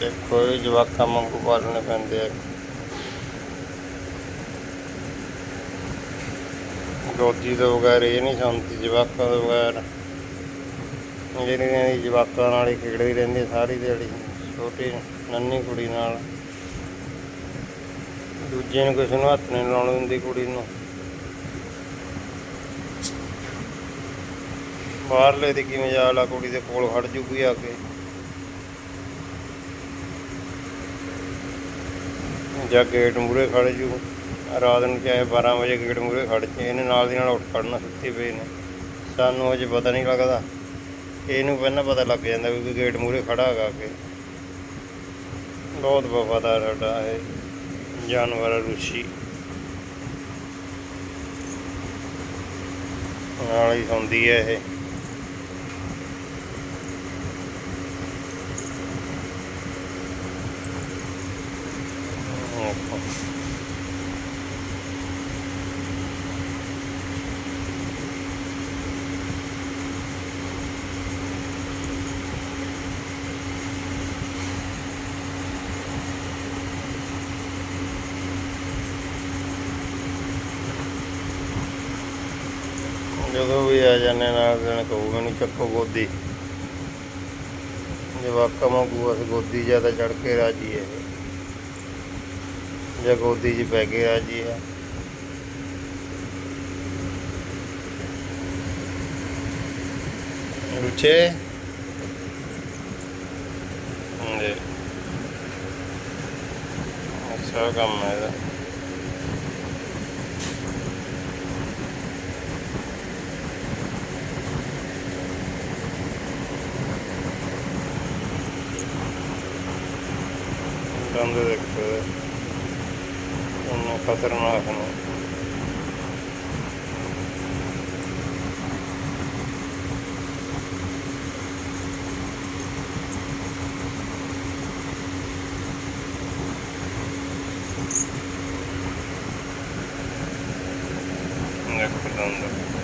ਦੇਖੋ ਇਹ ਜਵਾਕਾਂ ਵਾਂਗੂ ਪਾਲਣੇ ਪੈਂਦੇ ਆ। ਗੋਦੀ ਤੋਂ ਬਗੈਰ ਇਹ ਨਹੀਂ ਸੁਣਦੀ ਜਵਾਕਾਂ ਤੋਂ ਬਗੈਰ। ਜਿਹੜੀਆਂ ਦੀ ਜਵਾਕਾਂ ਨਾਲ ਹੀ ਖੇਡਦੀ ਰਹਿੰਦੀ ਸਾਰੀ ਦਿਹਾੜੀ, ਛੋਟੀ ਨੰਨੀ ਕੁੜੀ ਨਾਲ। ਦੂਜੇ ਨੂੰ ਕਿਸੇ ਨੂੰ ਹੱਥ ਨਹੀਂ ਲਾਉਣ ਦਿੰਦੀ ਕੁੜੀ ਨੂੰ। ਬਾਹਰਲੇ ਦੀ ਕੀ ਮਜਾਲ ਆ ਕੁੜੀ ਦੇ ਕੋਲ ਖੜ ਜੂਗੀ ਆ ਕੇ। ਜਾਂ ਗੇਟ ਮੂਰੇ ਖੜ ਜੂ। ਰਾਤ ਨੂੰ ਚਾਹੇ 12 ਵਜੇ ਗੇਟ ਮੂਰੇ ਖੜ ਜੇ, ਇਹਨੇ ਨਾਲ ਦੀ ਨਾਲ ਉੱਠ ਖੜਨਾ ਸੁੱਤੀ ਪਈ ਨੇ। ਸਾਨੂੰ ਅਜੇ ਪਤਾ ਨਹੀਂ ਲੱਗਦਾ। ਇਹਨੂੰ ਪਹਿਲਾਂ ਪਤਾ ਲੱਗ ਜਾਂਦਾ ਕਿਉਂਕਿ ਗੇਟ ਮੂਰੇ ਖੜਾ ਹੈਗਾ ਕੇ। ਬਹੁਤ ਵਫਾਦਾਰ ਸਾਡਾ ਇਹ ਜਾਨਵਰ ਆ, ਰੁਸ਼ੀ। ਨਾਲ ਹੀ ਹੁੰਦੀ ਹੈ ਇਹ। ਦੇਖੋ। ਜਦੋਂ ਵੀ ਆ ਜਾਂਦੇ ਨਾਲ ਦਿਨ ਕਹੂ, ਮੈਨੂੰ ਚੱਕੋ ਗੋਦੀ ਜਵਾਕਾਂ ਵਾਂਗੂ ਅਸੀਂ ਗੋਦੀ ਜ਼ਿਆਦਾ ਚੜ ਕੇ ਰਾਜੀ ਹੈ ਇਹ। ਜਾਂ ਗੋਦੀ 'ਚ ਪੈ ਕੇ ਰਾਜੀ ਹੈ ਰੁਚੇ? ਜੀ ਅੱਛਾ ਕੰਮ ਹੈ ਇਹਦਾ। ਦੰਦ ਦੇਖੋ। ਉਹਨੇ ਖਤਰਨਾਕ ਨੇ ਦੇਖੋ ਦੰਦ